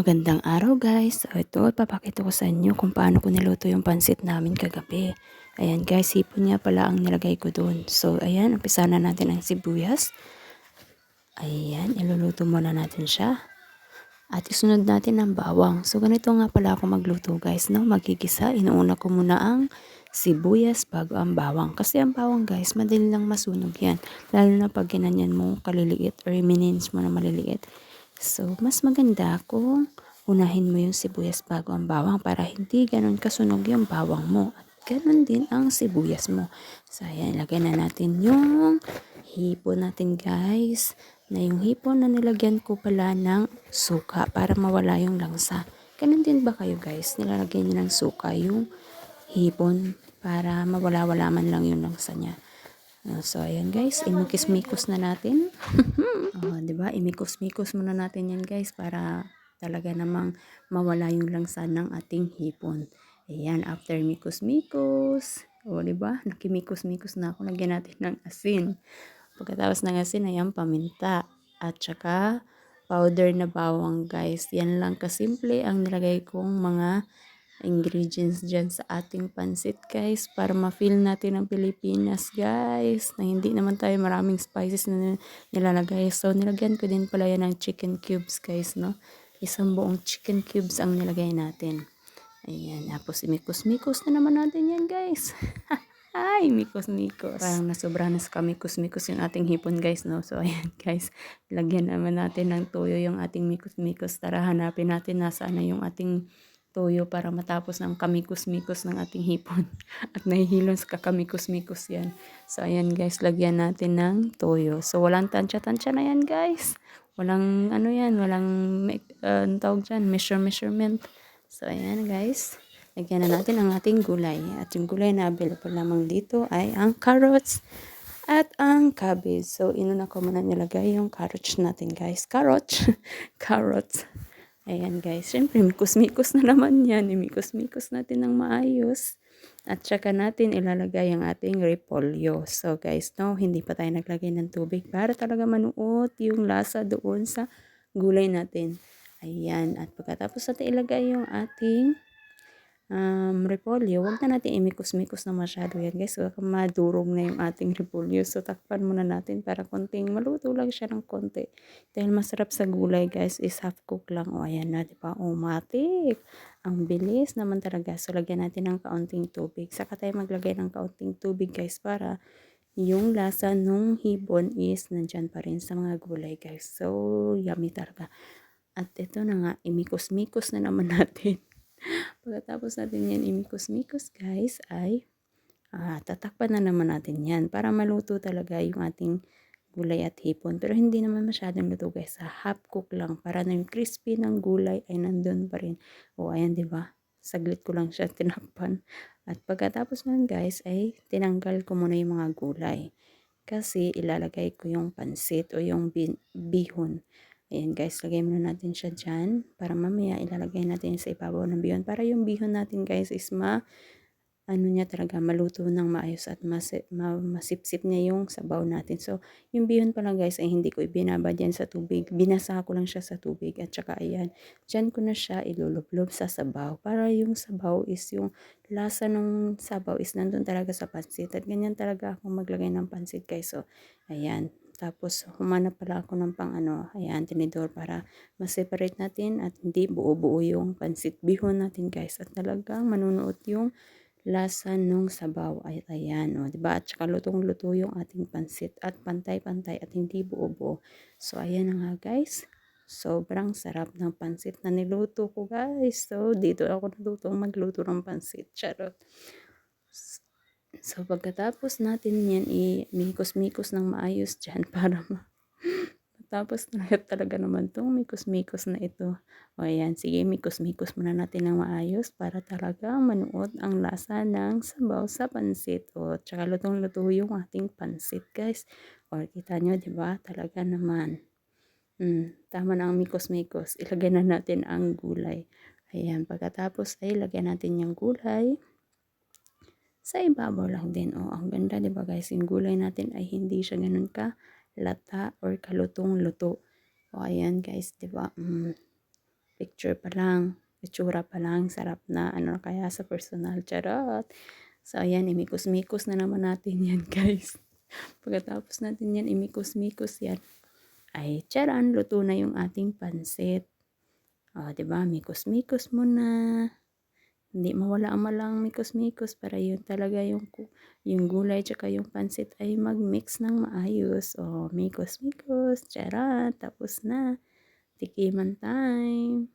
Magandang araw guys. So ito, papakita ko sa inyo kung paano ko niluto yung pansit namin kagabi. Ayan guys, hipon nga pala ang nilagay ko doon. So ayan, umpisa na natin ang sibuyas. Ayan, iluluto muna natin siya. At isunod natin ang bawang. So ganito nga pala ako magluto guys, no? Magigisa, inuuna ko muna ang sibuyas bago ang bawang. Kasi ang bawang guys, madali lang masunog yan. Lalo na pag ginanyan mo kaliliit or minins mo na maliliit. So, mas maganda kung unahin mo yung sibuyas bago ang bawang para hindi ganun kasunog yung bawang mo. At ganun din ang sibuyas mo. So, ayan, lagyan na natin yung hipon natin guys. Na yung hipon na nilagyan ko pala ng suka para mawala yung langsa. Ganun din ba kayo guys? Nilalagyan niyo ng suka yung hipon para mawala-wala man lang yung langsa niya. So, ayan guys, imikis-mikos na natin. ba? Imikos-mikos muna natin yan guys para talaga namang mawala yung langsa ng ating hipon. Ayan, after mikos-mikos. O, di ba? Nakimikos-mikos na ako. Lagyan natin ng asin. Pagkatapos ng asin, ayan, paminta. At saka, powder na bawang guys. Yan lang kasimple ang nilagay kong mga ingredients dyan sa ating pansit guys para ma-feel natin ang Pilipinas guys na hindi naman tayo maraming spices na nilalagay so nilagyan ko din pala yan ng chicken cubes guys no isang buong chicken cubes ang nilagay natin ayan tapos imikos-mikos na naman natin yan guys Ay, mikos-mikos. Parang nasobra na sa kamikos-mikos yung ating hipon guys, no? So, ayan guys, lagyan naman natin ng toyo yung ating mikos-mikos. Tara, hanapin natin nasaan na yung ating toyo para matapos ng kamikos-mikos ng ating hipon. At nahihilon sa kakamikos-mikos yan. So, ayan guys, lagyan natin ng toyo. So, walang tansya-tansya na yan guys. Walang, ano yan, walang, uh, tawag dyan, measure-measurement. So, ayan guys. Lagyan na natin ang ating gulay. At yung gulay na available lamang dito ay ang carrots at ang cabbage. So, inuna ko muna nilagay yung carrots natin guys. Carrots. carrots. Ayan guys, syempre mikos-mikos na naman yan. Imikos-mikos natin ng maayos. At saka natin ilalagay ang ating repolyo. So guys, no, hindi pa tayo naglagay ng tubig para talaga manuot yung lasa doon sa gulay natin. Ayan, at pagkatapos natin ilagay yung ating um, repolyo, huwag na natin imikos-mikos na masyado yan guys. Baka madurog na yung ating repolyo. So, takpan muna natin para konting maluto lang siya ng konti. Dahil masarap sa gulay guys is half cook lang. O, ayan na, diba? O, matik. Ang bilis naman talaga. So, lagyan natin ng kaunting tubig. Saka tayo maglagay ng kaunting tubig guys para yung lasa nung hibon is nandyan pa rin sa mga gulay guys. So, yummy talaga. At ito na nga, imikos-mikos na naman natin. Pagkatapos natin yan imikos-mikos guys ay uh, tatakpan na naman natin yan para maluto talaga yung ating gulay at hipon. Pero hindi naman masyadong luto guys. Sa half cook lang para na yung crispy ng gulay ay nandun pa rin. O ayan ba diba? Saglit ko lang siya tinakpan. At pagkatapos nun guys ay tinanggal ko muna yung mga gulay. Kasi ilalagay ko yung pansit o yung bihon. Ayan guys, lagay muna natin siya dyan para mamaya ilalagay natin sa ibabaw ng bihon para yung bihon natin guys is ma ano niya talaga maluto ng maayos at mas, ma, masipsip niya yung sabaw natin. So, yung bihon pala guys ay hindi ko ibinabad yan sa tubig. Binasa ko lang siya sa tubig at saka ayan, dyan ko na siya ilulublob sa sabaw para yung sabaw is yung lasa ng sabaw is nandun talaga sa pansit. At ganyan talaga ako maglagay ng pansit guys. So, ayan, tapos, humanap pala ako ng pang ano, ayan, tinidor para ma-separate natin at hindi buo-buo yung pansit bihon natin guys. At talagang manunuot yung lasa nung sabaw. Ay, ayan, o, oh, diba? At saka lutong-luto yung ating pansit at pantay-pantay at hindi buo-buo. So, ayan na nga guys. Sobrang sarap ng pansit na niluto ko guys. So, dito ako natutong magluto ng pansit. Charot. So, pagkatapos natin yan, i-mikos-mikos ng maayos dyan para ma Tapos talaga naman tong mikos-mikos na ito. O ayan, sige, mikos-mikos muna natin ng maayos para talaga manuot ang lasa ng sabaw sa pansit. O, tsaka lutong-luto yung ating pansit, guys. O, kita nyo, ba? Talaga naman. Hmm, tama na ang mikos-mikos. Ilagay na natin ang gulay. Ayan, pagkatapos ay lagyan natin yung gulay sa ibabaw lang din. Oh, ang ganda, 'di ba guys? Yung gulay natin ay hindi siya ganun ka lata or kalutong-luto. O, oh, ayan guys, 'di ba? Mm. picture pa lang, itsura pa lang, sarap na, ano kaya sa personal, charot. So, ayan, imikos-mikos na naman natin yan, guys. Pagkatapos natin yan, imikos-mikos yan, ay, charan, luto na yung ating pansit. O, di ba mikos-mikos muna. Hindi mawala ang malang mikos-mikos para yun talaga yung, yung gulay tsaka yung pansit ay mag-mix ng maayos. O, mikos-mikos, charan, tapos na. Tikiman time.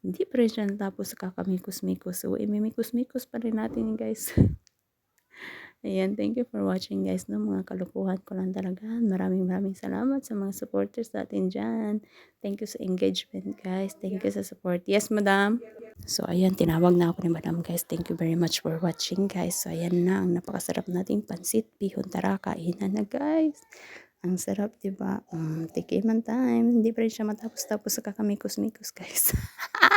Hindi pa rin sa kakamikos-mikos. So, imimikos-mikos pa rin natin guys. Ayan, thank you for watching guys. No, mga kalukuhan ko lang talaga. Maraming maraming salamat sa mga supporters natin dyan. Thank you sa engagement guys. Thank you sa support. Yes, madam. So, ayan, tinawag na ako ni madam guys. Thank you very much for watching guys. So, ayan na, ang napakasarap nating pansit. Bihon tara, kainan na guys. Ang sarap, di ba? Um, tikiman time. Hindi pa rin siya matapos-tapos sa kakamikos-mikos guys.